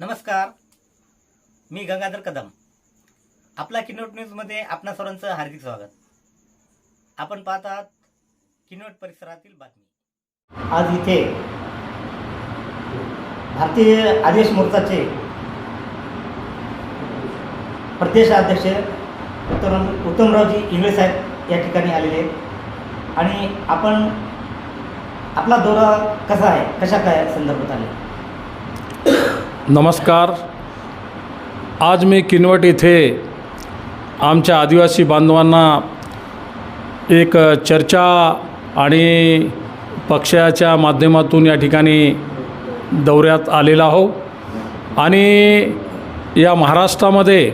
नमस्कार. मी गंगाधर कदम. आपला किनोट न्यूजमध्ये आपणा सर्वांचं हार्दिक स्वागत. आपण पाहत आहात किनोट परिसरातील बातमी. आज इथे भारतीय आदेश मोर्चाचे प्रदेश अध्यक्ष उत्तम उत्तमरावजी इंगळे साहेब या ठिकाणी आलेले आहेत. आणि आपण आपला दौरा कसा आहे? कशा काय संदर्भात आले नमस्कार. आज मी किनवट इथे आमच्या आदिवासी बांधवांना एक चर्चा आणि पक्षाच्या माध्यमातून या ठिकाणी दौऱ्यात आलेला आहो आणि या महाराष्ट्रामध्ये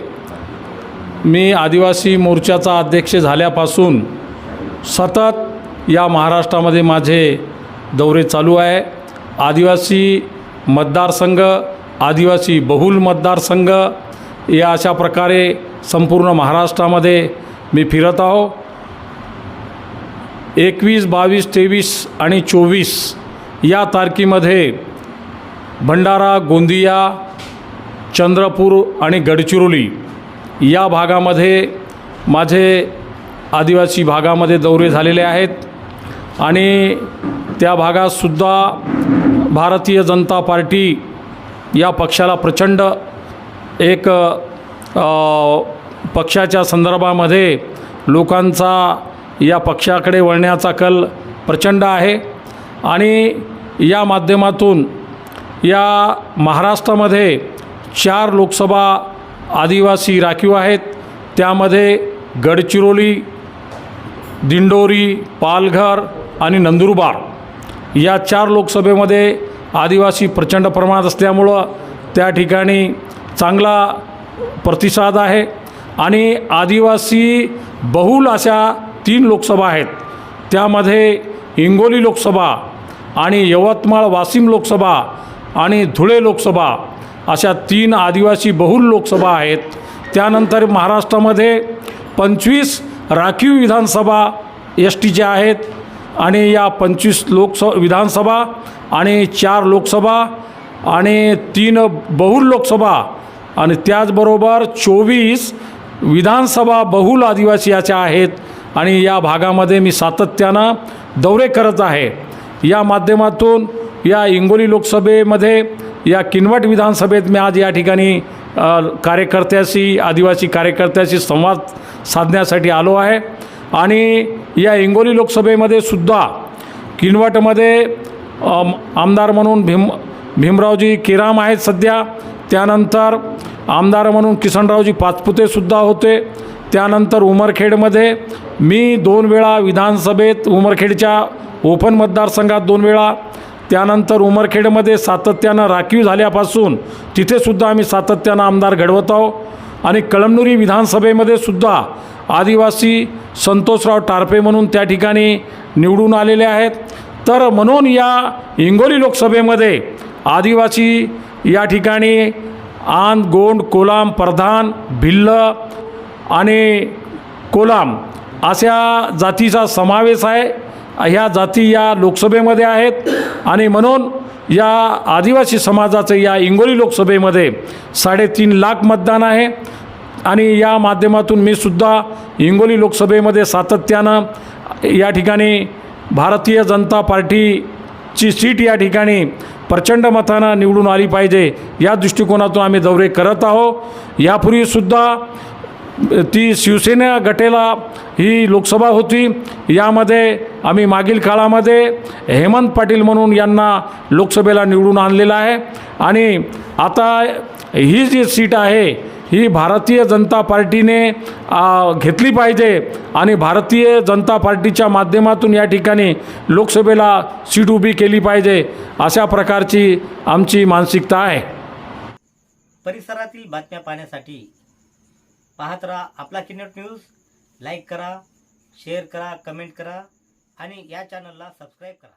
मी आदिवासी मोर्चाचा अध्यक्ष झाल्यापासून सतत या महाराष्ट्रामध्ये माझे दौरे चालू आहे. आदिवासी मतदारसंघ आदिवासी बहुल मतदारसंघ या अशा प्रकारे संपूर्ण महाराष्ट्रामध्ये मी फिरत आहो. एकवीस बावीस तेवीस आणि चोवीस या तारखेमध्ये भंडारा गोंदिया चंद्रपूर आणि गडचिरोली या भागामध्ये माझे आदिवासी भागामध्ये दौरे झालेले आहेत आणि त्या भागातसुद्धा भारतीय जनता पार्टी या पक्षाला प्रचंड एक पक्षाच्या संदर्भामध्ये लोकांचा या पक्षाकडे वळण्याचा कल प्रचंड आहे. आणि या माध्यमातून या महाराष्ट्रामध्ये चार लोकसभा आदिवासी राखीव आहेत. त्यामध्ये गडचिरोली दिंडोरी पालघर आणि नंदुरबार या चार लोकसभेमध्ये आदिवासी प्रचंड प्रमाणात असल्यामुळं त्या ठिकाणी चांगला प्रतिसाद आहे. आणि आदिवासी बहुल अशा तीन लोकसभा आहेत. त्यामध्ये हिंगोली लोकसभा आणि यवतमाळ वाशिम लोकसभा आणि धुळे लोकसभा अशा तीन आदिवासी बहुल लोकसभा आहेत. त्यानंतर महाराष्ट्रामध्ये पंचवीस राखीव विधानसभा एस टीच्या आहेत. आणि या पंचवीस लोकस विधानसभा आणि चार लोकसभा आणि तीन बहुल लोकसभा आणि त्याचबरोबर चोवीस विधानसभा बहुल आदिवासी याच्या आहेत आणि या भागामध्ये मी सातत्यानं दौरे करत आहे. या माध्यमातून या हिंगोली लोकसभेमध्ये या किनवट विधानसभेत मी आज या ठिकाणी कार्यकर्त्याशी आदिवासी कार्यकर्त्याशी संवाद साधण्यासाठी आलो आहे. आणि या हिंगोली लोकसभेमध्ये सुद्धा किनवटमध्ये आमदार म्हणून भीम भीमरावजी केराम आहेत सध्या. त्यानंतर आमदार म्हणून किसनरावजी पाचपुतेसुद्धा होते. त्यानंतर उमरखेडमध्ये मी दोन वेळा विधानसभेत उमरखेडच्या ओपन मतदारसंघात दोन वेळा. त्यानंतर उमरखेडमध्ये सातत्यानं राखीव झाल्यापासून तिथेसुद्धा आम्ही सातत्यानं आमदार घडवत आहोत आणि कळमनुरी विधानसभेमध्ये सुद्धा आदिवासी संतोषराव टारपे म्हणून त्या ठिकाणी निवडून आलेले आहेत. तर म्हणून या हिंगोली लोकसभेमध्ये आदिवासी या ठिकाणी आंद गोंड कोलाम प्रधान भिल्ल आणि कोलाम अशा जातीचा समावेश आहे. ह्या जाती या लोकसभेमध्ये आहेत आणि म्हणून या आदिवासी समाजाचं या इंगोली लोकसभेमध्ये साडेतीन लाख मतदान आहे. आणि या माध्यमातून मी सुद्धा हिंगोली लोकसभेमध्ये सातत्यानं या ठिकाणी भारतीय जनता पार्टीची सीट या ठिकाणी प्रचंड मतानं निवडून आली पाहिजे या दृष्टिकोनातून आम्ही दौरे करत आहोत. यापूर्वीसुद्धा ती शिवसेना गटेला ही लोकसभा होती. यामध्ये आम्ही मागील काळामध्ये हेमंत पाटील म्हणून यांना लोकसभेला निवडून आणलेलं आहे. आणि आता ही जी सीट आहे ही भारतीय जनता पार्टीने घेतली पाहिजे आणि भारतीय जनता पार्टीच्या माध्यमातून या ठिकाणी लोकसभेला सीट उभी केली पाहिजे अशा प्रकारची आमची मानसिकता आहे. परिसरातील बातम्या पाहण्यासाठी पाहत राहा आपला किनट न्यूज लाईक करा शेअर करा कमेंट करा आणि या चॅनलला सबस्क्राईब करा.